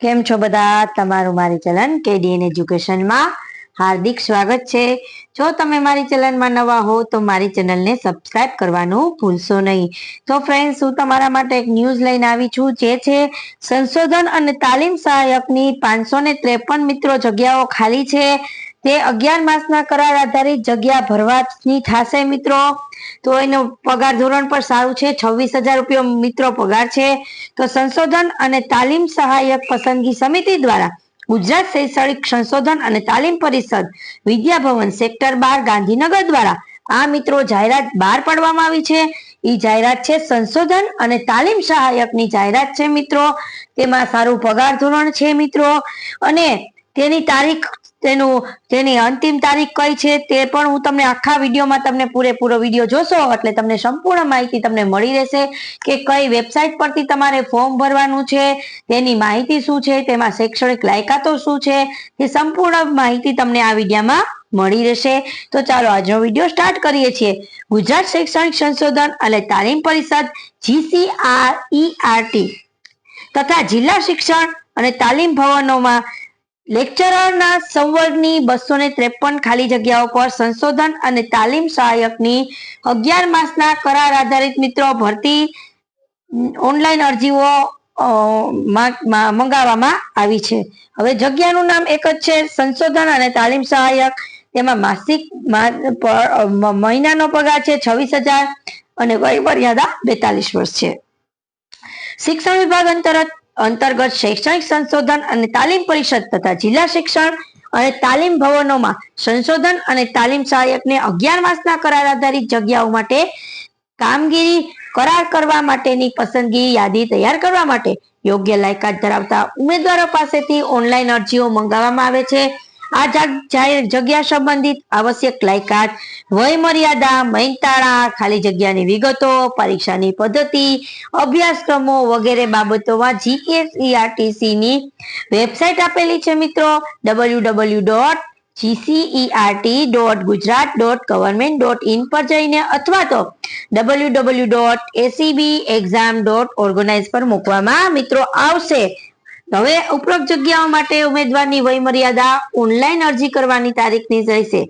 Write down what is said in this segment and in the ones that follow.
કેમ છો બધા? તમારું મારી ચલન કેડીએન એજ્યુકેશનમાં હાર્દિક સ્વાગત છે. જો તમે મારી ચલનમાં નવા હો, તો મારી ચેનલને સબસ્ક્રાઇબ કરવાનું ભૂલશો નહીં. તો ફ્રેન્ડ્સ હું તમારા માટે એક ન્યૂઝ લઈને આવી છું, જે છે સંશોધન અને તાલીમ સહાયકની પાંચસો ત્રેપન મિત્રો જગ્યાઓ ખાલી છે. તે અગિયાર માસના કરાર આધારિત જગ્યા ભરવાની થશે મિત્રો. તો એનો પગાર ધોરણ પણ સારું છે. છવ્વીસ હજાર રૂપિયા મિત્રો પગાર છે. તો સંશોધન અને તાલીમ સહાયક પસંદગી સમિતિ દ્વારા ગુજરાત શૈક્ષણિક સંશોધન અને તાલીમ પરિષદ વિદ્યાભવન સેક્ટર બાર ગાંધીનગર દ્વારા આ મિત્રો જાહેરાત બહાર પાડવામાં આવી છે. એ જાહેરાત છે સંશોધન અને તાલીમ સહાયકની જાહેરાત છે મિત્રો. તેમાં સારું પગાર ધોરણ છે મિત્રો. અને તેની તારીખ, તેનું તેની અંતિમ તારીખ કઈ છે તે પણ હું તમને આખા વિડીયોમાં તમને પૂરેપૂરો વીડિયો જોશો, એટલે તમને સંપૂર્ણ માહિતી તમને મળી રહેશે કે કઈ વેબસાઇટ પરથી તમારે ફોર્મ ભરવાનું છે, તેની માહિતી શું છે, તેમાં શૈક્ષણિક લાયકાતો શું છે તે સંપૂર્ણ માહિતી તમને આ વિડીયોમાં મળી રહેશે. તો ચાલો આજનો વીડિયો સ્ટાર્ટ કરીએ છીએ. ગુજરાત શૈક્ષણિક સંશોધન અને તાલીમ પરિષદ જીસીઆરઈઆરટી તથા જિલ્લા શિક્ષણ અને તાલીમ ભવનોમાં લેક્ચરરના સંવર્ગની બસો ને ત્રેપન ખાલી જગ્યાઓ પર સંશોધન અને તાલીમ સહાયકની અગિયાર માસના કરાર આધારિત મિત્રો ભરતી ઓનલાઈન અરજીઓ મંગાવવામાં આવી છે. હવે જગ્યાનું નામ એક જ છે, સંશોધન અને તાલીમ સહાયક. તેમાં માસિક મહિનાનો પગાર છે છવ્વીસ હજાર અને વય મર્યાદા બેતાલીસ વર્ષ છે. શિક્ષણ વિભાગ અંતર્ગત અંતર્ગત શૈક્ષણિક સંશોધન અને તાલીમ પરિષદ તથા જિલ્લા શિક્ષણ અને તાલીમ ભવનોમાં સંશોધન અને તાલીમ સહાયકને અગિયાર માસના કરાર આધારિત જગ્યાઓ માટે કામગીરી કરાર કરવા માટેની પસંદગી યાદી તૈયાર કરવા માટે યોગ્ય લાયકાત ધરાવતા ઉમેદવારો પાસેથી ઓનલાઈન અરજીઓ મંગાવવામાં આવે છે. આ જગ્યા સંબંધિત આવશ્યક લાયકાત વય મર્યાદા મહેનતાળા, ખાલી જગ્યાની વિગતો, પરીક્ષાની પદ્ધતિ, અભ્યાસક્રમો વગેરે બાબતોમાં જીએસઈઆરટીસી ની વેબસાઇટ આપેલી છે મિત્રો. W W dot GCERT dot Gujarat dot government dot in પર જઈને અથવા તો W W dot ACB exam dot organize પર મૂકવામાં મિત્રો આવશે. હવે ઉપરોક્ત જગ્યાઓ માટે ઉમેદવારની વય મર્યાદા ઓનલાઈન અરજી કરવાની તારીખની રહેશે.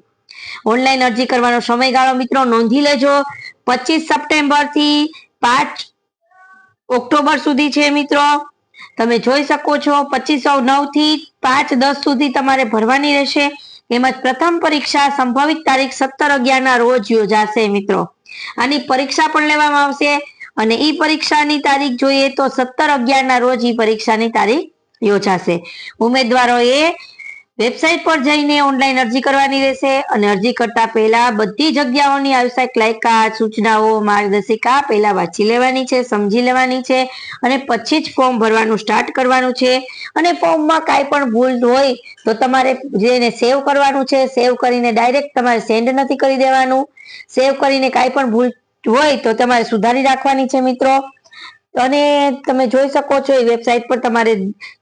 ઓનલાઈન અરજી કરવાનો સમયગાળો મિત્રો નોંધી લેજો. પચીસ સપ્ટેમ્બરથી પાંચ ઓક્ટોબર સુધી છે મિત્રો. તમે જોઈ શકો છો પચીસો નવથી પાંચ દસ સુધી તમારે ભરવાની રહેશે. તેમજ પ્રથમ પરીક્ષા સંભવિત તારીખ સત્તર અગિયાર ના રોજ યોજાશે મિત્રો. આની પરીક્ષા પણ લેવામાં આવશે. અને ઈ પરીક્ષાની તારીખ જોઈએ તો સત્તર અગિયાર ના રોજ એ પરીક્ષાની તારીખ યોજાશે. ઉમેદવારોએ વેબસાઇટ પર જઈને ઓનલાઈન અરજી કરવાની રહેશે અને અરજી કરતા પહેલા બધી જગ્યાઓની આવશ્યક લાયકાત સૂચનાઓ, માર્ગદર્શિકા પહેલા વાંચી લેવાની છે, સમજી લેવાની છે અને પછી જ ફોર્મ ભરવાનું સ્ટાર્ટ કરવાનું છે. અને ફોર્મમાં કાંઈ પણ ભૂલ હોય તો તમારે જેને સેવ કરવાનું છે, સેવ કરીને ડાયરેક્ટ તમારે સેન્ડ નથી કરી દેવાનું. સેવ કરીને કાંઈ પણ ભૂલ હોય તો તમારે સુધારી રાખવાની છે મિત્રો. અને તમે જોઈ શકો છો, એ વેબસાઇટ પર તમારે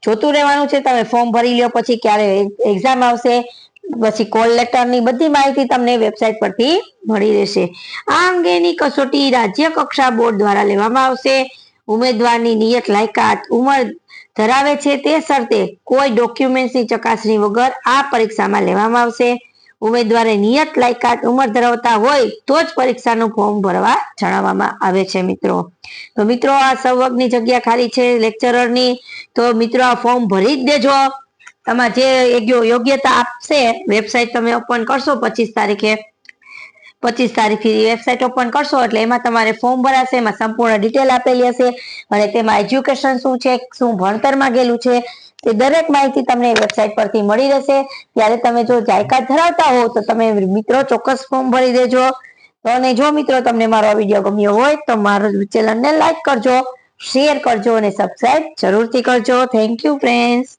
જોતું રહેવાનું છે. તમે ફોર્મ ભરી લ્યો, પછી ક્યારે એક્ઝામ આવશે, પછી કોલ લેટરની બધી માહિતી તમને વેબસાઇટ પરથી મળી રહેશે. આ અંગેની કસોટી રાજ્ય કક્ષા બોર્ડ દ્વારા લેવામાં આવશે. ઉમેદવારની નિયત લાયકાત ઉંમર ધરાવે છે તે શરતે કોઈ ડોક્યુમેન્ટ્સની ચકાસણી વગર આ પરીક્ષામાં લેવામાં આવશે. ઉમેદવારે નિયત લાયકાત ઉંમર ધરાવતા હોય તો જ પરીક્ષાનું ફોર્મ ભરવા જણાવવામાં આવે છે, મિત્રો. તો મિત્રો, આ સંવર્ગની જગ્યા ખાલી છે લેક્ચરરની. તો મિત્રો, આ ફોર્મ ભરી જ દેજો. તમારે જે યોગ્યતા આપશે, વેબસાઇટ તમે ઓપન કરશો પચીસ તારીખે. પચીસ તારીખથી વેબસાઇટ ઓપન કરશો એટલે એમાં તમારે ફોર્મ ભરાશે, એમાં સંપૂર્ણ ડિટેલ આપેલી હશે અને તેમાં એજ્યુકેશન શું છે, શું ભણતર ગયેલું છે, તે દરેક માહિતી તમને વેબસાઇટ પરથી મળી રહેશે. ત્યારે તમે જો જાયકાત ધરાવતા હો, તો તમે મિત્રો ચોક્કસ ફોર્મ ભરી દેજો. અને જો મિત્રો તમને મારો વીડિયો ગમ્યો હોય, તો મારો ચેનલને લાઈક કરજો શેર કરજો અને સબસ્ક્રાઇબ જરૂરથી કરજો. Thank you friends